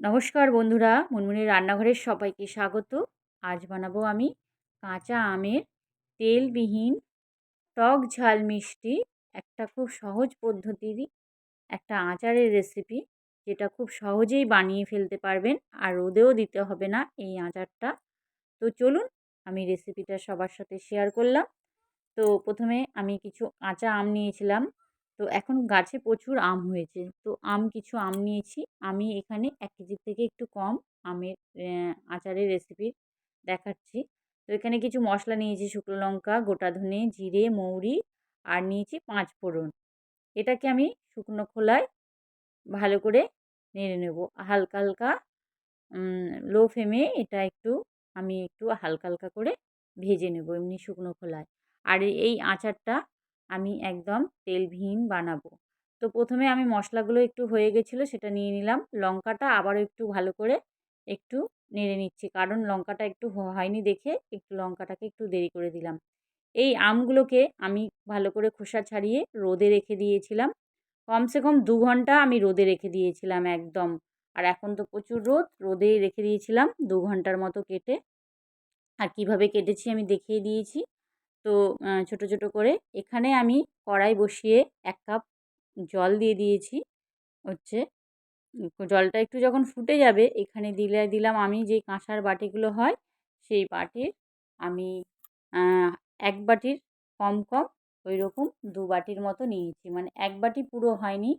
নমস্কার বন্ধুরা, মুনমুনির রান্নাঘরের সবাইকে স্বাগত। আজ বানাবো আমি কাঁচা আমের তেলবিহীন টক ঝাল মিষ্টি, একটা খুব সহজ পদ্ধতির একটা আচারের রেসিপি যেটা খুব সহজেই বানিয়ে ফেলতে পারবেন আর রোদেও দিতে হবে না এই আচারটা। তো চলুন, আমি রেসিপিটা সবার সাথে শেয়ার করলাম। তো প্রথমে আমি কিছু কাঁচা আম নিয়েছিলাম। তো এখন গাছে প্রচুর আম হয়েছে। তো আম কিছু আম নিয়েছি। আমি এখানে এক কেজির থেকে একটু কম আমের আচারের রেসিপি দেখাচ্ছি। তো এখানে কিছু মশলা নিয়েছি, শুকনো লঙ্কা, গোটা ধনে, জিরে, মৌরি আর নিয়েছি পাঁচ ফোড়ন। এটাকে আমি শুকনো খোলায় ভালো করে নেড়ে নেব। হালকা হালকা লো ফ্লেমে এটা একটু আমি একটু হালকা হালকা করে ভেজে নেব এমনি শুকনো খোলায়। আর এই আচারটা আমি একদম তেলবিহীন বানাবো। তো প্রথমে আমি মশলাগুলো একটু হয়ে গেছিল সেটা নিয়ে নিলাম। লঙ্কাটা আবারও একটু ভালো করে একটু নেড়ে নিচ্ছি। কারণ লঙ্কাটা একটু হয়নি দেখে একটু লঙ্কাটাকে একটু দেরি করে দিলাম। এই আমগুলোকে আমি ভালো করে খোসা ছাড়িয়ে রোদে রেখে দিয়েছিলাম। কমসে কম দু ঘণ্টা আমি রোদে রেখে দিয়েছিলাম একদম। আর এখন তো প্রচুর রোদ, রোদে রেখে দিয়েছিলাম দু ঘণ্টার মতো কেটে। আর কীভাবে কেটেছি আমি দেখিয়ে দিয়েছি। তো ছোট ছোট করে এখানে আমি কড়াই বসিয়ে এক কাপ জল দিয়ে দিয়েছি। হচ্ছে জলটা একটু যখন ফুটে যাবে, এখানে দিলে, দিলাম আমি যে কাঁসার বাটিগুলো হয়, সেই বাটির আমি এক বাটির কম কম ওই রকম দু বাটির মতো নিয়েছি। মানে এক বাটি পুরো হয়নি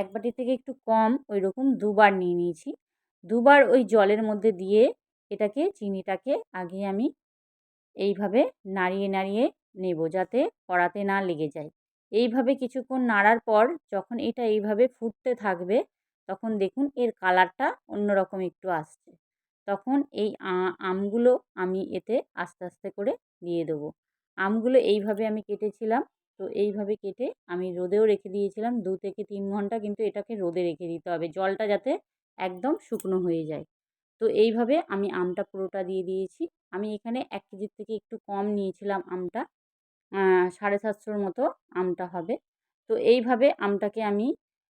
এক বাটির থেকে একটু কম ওই রকম দুবার নিয়ে নিয়েছি। দুবার ওই জলের মধ্যে দিয়ে এটাকে, চিনিটাকে আগে আমি এইভাবে নাড়িয়ে নাড়িয়ে নেব যাতে কড়াতে না লেগে যায়। এইভাবে কিছুক্ষণ নাড়ার পর যখন এটা এইভাবে ফুটতে থাকবে, তখন দেখুন এর কালারটা অন্যরকম একটু আসছে। তখন এই আমগুলো আমি এতে আস্তে আস্তে করে দিয়ে দেবো। আমগুলো এইভাবে আমি কেটেছিলাম, তো এইভাবে কেটে আমি রোদেও রেখে দিয়েছিলাম। দু থেকে তিন ঘণ্টা কিন্তু এটাকে রোদে রেখে দিতে হবে। জলটা যাতে একদম শুকনো হয়ে যায়। তো এইভাবে আমি আমটা পুরোটা দিয়ে দিয়েছি। আমি এখানে এক কেজির থেকে একটু কম নিয়েছিলাম আমটা। সাড়ে সাতশোর মতো আমটা হবে। তো এইভাবে আমটাকে আমি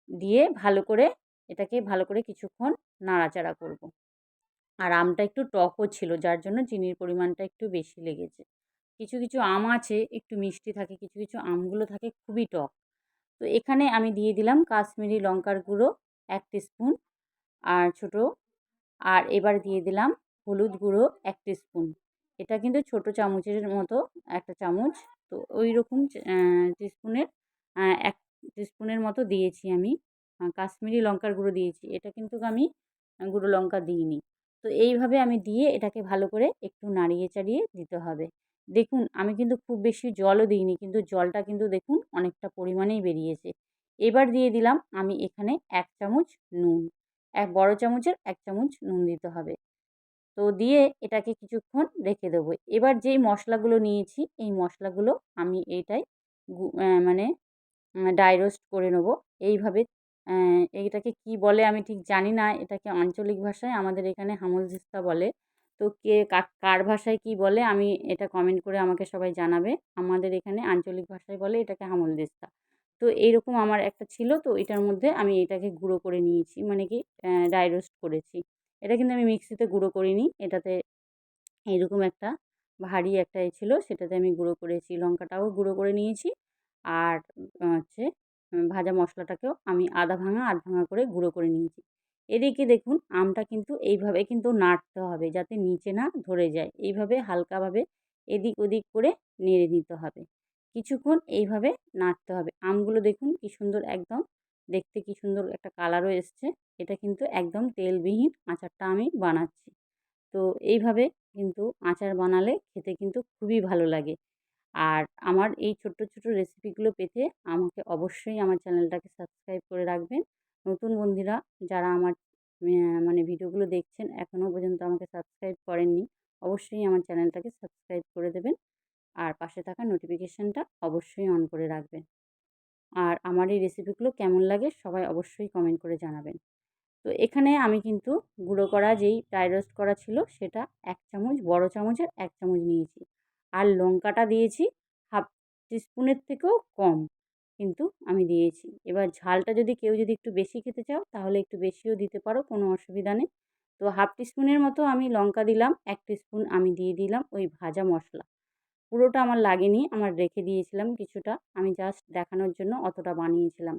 দিয়ে ভালো করে এটাকে ভালো করে কিছুক্ষণ নাড়াচাড়া করব। আর আমটা একটু টকও ছিল, যার জন্য চিনির পরিমাণটা একটু বেশি লেগেছে। কিছু কিছু আম আছে, একটু মিষ্টি থাকে, কিছু কিছু আমগুলো থাকে খুবই টক। তো এখানে আমি দিয়ে দিলাম কাশ্মীরি লঙ্কার গুঁড়ো এক স্পুন আর ছোটো আর এবার দিয়ে দিলাম হলুদ গুঁড়ো এক স্পুন এটা কিন্তু ছোটো চামচের মতো একটা চামচ। তো ওই রকম টিস্পুনের এক টিস্পুনের মতো দিয়েছি আমি। কাশ্মীরি লঙ্কার গুঁড়ো দিয়েছি। এটা কিন্তু আমি গুঁড়ো লঙ্কা দিইনি। তো এইভাবে আমি দিয়ে এটাকে ভালো করে একটু নাড়িয়ে চাড়িয়ে দিতে হবে। দেখুন, আমি কিন্তু খুব বেশি জলও দিইনি, কিন্তু জলটা কিন্তু দেখুন অনেকটা পরিমাণেই বেরিয়েছে। এবার দিয়ে দিলাম আমি এখানে এক চামচ নুন। এক বড় চামচের এক চামচ নুন দিতে হবে। তো দিয়ে এটাকে কিছুক্ষণ রেখে দেবো। এবার যেই মশলাগুলো নিয়েছি, এই মশলাগুলো আমি এইটাই মানে ড্রাই রোস্ট করে নেব। এইভাবে এইটাকে কি বলে আমি ঠিক জানি না। এটাকে আঞ্চলিক ভাষায় আমাদের এখানে হামলদিস্তা বলে। তো কে কার ভাষায় কি বলে আমি এটা কমেন্ট করে আমাকে সবাই জানাবে। আমাদের এখানে আঞ্চলিক ভাষায় বলে এটাকে হামলদিস্তা তো এইরকম আমার একটা ছিল। তো এটার মধ্যে আমি এটাকে গুঁড়ো করে নিয়েছি। মানে কি ড্রাই রোস্ট করেছি। এটা কিন্তু আমি মিক্সিতে গুঁড়ো করিনি। এটাতে এরকম একটা ভারী একটা এ ছিল, সেটাতে আমি গুঁড়ো করেছি। লঙ্কাটাও গুঁড়ো করে নিয়েছি। আর হচ্ছে ভাজা মশলাটাকেও আমি আধা ভাঙা, আধ ভাঙা করে গুঁড়ো করে নিয়েছি। এদিকে দেখুন, আমটা কিন্তু এইভাবে কিন্তু নাড়তে হবে যাতে নিচে না ধরে যায়। এইভাবে হালকাভাবে এদিক ওদিক করে নেড়ে নিতে হবে। কিছুক্ষণ এইভাবে নাড়তে হবে। আমগুলো দেখুন কি সুন্দর একদম, দেখতে কি সুন্দর একটা কালারও এসছে। এটা কিন্তু একদম তেলবিহীন আচারটা আমি বানাচ্ছি। তো এইভাবে কিন্তু আচার বানালে খেতে কিন্তু খুবই ভালো লাগে। আর আমার এই ছোট্ট ছোটো রেসিপিগুলো পেতে আমাকে অবশ্যই আমার চ্যানেলটাকে সাবস্ক্রাইব করে রাখবেন। নতুন বন্ধুরা যারা আমার মানে ভিডিওগুলো দেখছেন এখনও পর্যন্ত আমাকে সাবস্ক্রাইব করেননি, অবশ্যই আমার চ্যানেলটাকে সাবস্ক্রাইব করে দেবেন। আর পাশে থাকা নোটিফিকেশানটা অবশ্যই অন করে রাখবেন। আর আমার এই রেসিপিগুলো কেমন লাগে সবাই অবশ্যই কমেন্ট করে জানাবেন। তো এখানে আমি কিন্তু গুঁড়ো করা যেই ড্রাই রোস্ট করা ছিল সেটা এক চামচ, বড় চামচের এক চামচ নিয়েছি। আর লঙ্কাটা দিয়েছি হাফ টিস্পুনের থেকেও কম কিন্তু আমি দিয়েছি। এবার ঝালটা যদি কেউ যদি একটু বেশি খেতে চাও তাহলে একটু বেশিও দিতে পারো, কোনো অসুবিধা নেই। তো হাফ টিস্পুনের মতো আমি লঙ্কা দিলাম, এক টিস্পুন আমি দিয়ে দিলাম ওই ভাজা মশলা। পুরোটা আমার লাগেনি, আমার রেখে দিয়েছিলাম কিছুটা। আমি জাস্ট দেখানোর জন্য অতটা বানিয়েছিলাম।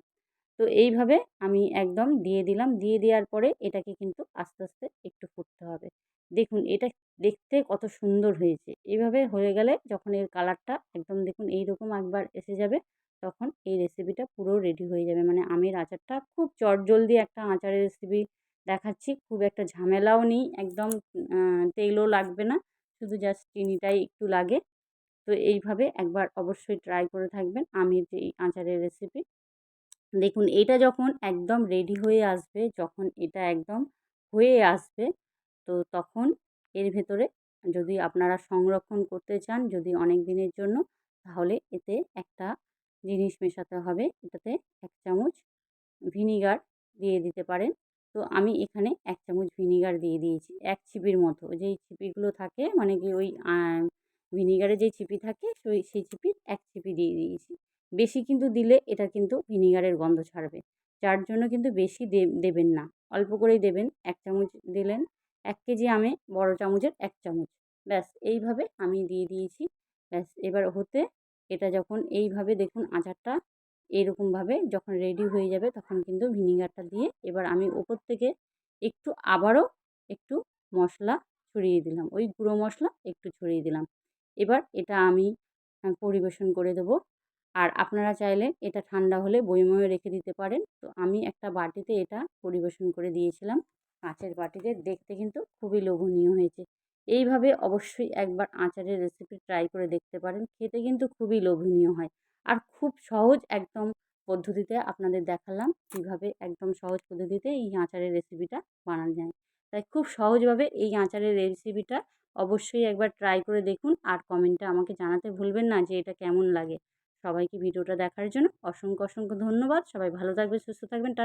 তো এইভাবে আমি একদম দিয়ে দিলাম। দিয়ে দেওয়ার পরে এটাকে কিন্তু আস্তে আস্তে একটু ফুটতে হবে। দেখুন, এটা দেখতে কত সুন্দর হয়েছে। এভাবে হয়ে গেলে যখন এর কালারটা একদম দেখুন এই রকম একবার এসে যাবে, তখন এই রেসিপিটা পুরো রেডি হয়ে যাবে। মানে আমের আচারটা খুব চটজলদি একটা আচারের রেসিপি দেখাচ্ছি। খুব একটা ঝামেলাও নেই, একদম তেলও লাগবে না। শুধু জাস্ট চিনিটাই একটু লাগে। তো এইভাবে একবার অবশ্যই ট্রাই করে থাকবেন। আমের যে এই আচারের রেসিপি দেখুন এটা যখন একদম রেডি হয়ে আসবে, যখন এটা একদম হয়ে আসবে, তো তখন এর ভেতরে যদি আপনারা সংরক্ষণ করতে চান যদি অনেক দিনের জন্য, তাহলে এতে একটা জিনিস মেশাতে হবে। এটাতে এক চামচ ভিনিগার দিয়ে দিতে পারেন। তো আমি এখানে এক চামচ ভিনিগার দিয়ে দিয়েছি। এক ছিপির মতো। যেই ছিপিগুলো থাকে মানে কি ওই ভিনিগারে যেই ছিপি থাকে, সেই সেই ছিপির এক ছিপি দিয়ে দিয়েছি। বেশি কিন্তু দিলে এটা কিন্তু ভিনিগারের গন্ধ ছাড়বে। যার জন্য কিন্তু বেশি দেবেন না। অল্প করেই দেবেন, এক চামচ দিলেন, এক কেজি আমে বড় চামচের এক চামচ। ব্যাস, এইভাবে আমি দিয়ে দিয়েছি। ব্যাস, এবার হতে এটা যখন এইভাবে দেখুন আচারটা এরকমভাবে যখন রেডি হয়ে যাবে, তখন কিন্তু ভিনিগারটা দিয়ে এবার আমি ওপর থেকে একটু আবারও একটু মশলা ছড়িয়ে দিলাম। ওই গুঁড়ো মশলা একটু ছড়িয়ে দিলাম। এবার এটা আমি পরিবেশন করে দেবো। আর আপনারা চাইলে এটা ঠান্ডা হলে বয়মেও রেখে দিতে পারেন। তো আমি একটা বাটিতে এটা পরিবেশন করে দিয়েছিলাম। কাঁচের বাটিতে দেখতে কিন্তু খুবই লোভনীয় হয়েছে। এইভাবে অবশ্যই একবার আচারের রেসিপি ট্রাই করে দেখতে পারেন। খেতে কিন্তু খুবই লোভনীয় হয়। আর খুব সহজ একদম পদ্ধতিতে আপনাদের দেখালাম কীভাবে একদম সহজ পদ্ধতিতে এই আচারের রেসিপিটা বানানো যায়। তাই খুব সহজভাবে এই আচারের রেসিপিটা অবশ্যই একবার ট্রাই করে দেখুন আর কমেন্টে আমাকে জানাতে ভুলবেন না যে এটা কেমন লাগে। সবাইকে ভিডিওটা দেখার জন্য অসংখ্য অসংখ্য ধন্যবাদ। সবাই ভালো থাকবে সুস্থ থাকবেন, টাটা।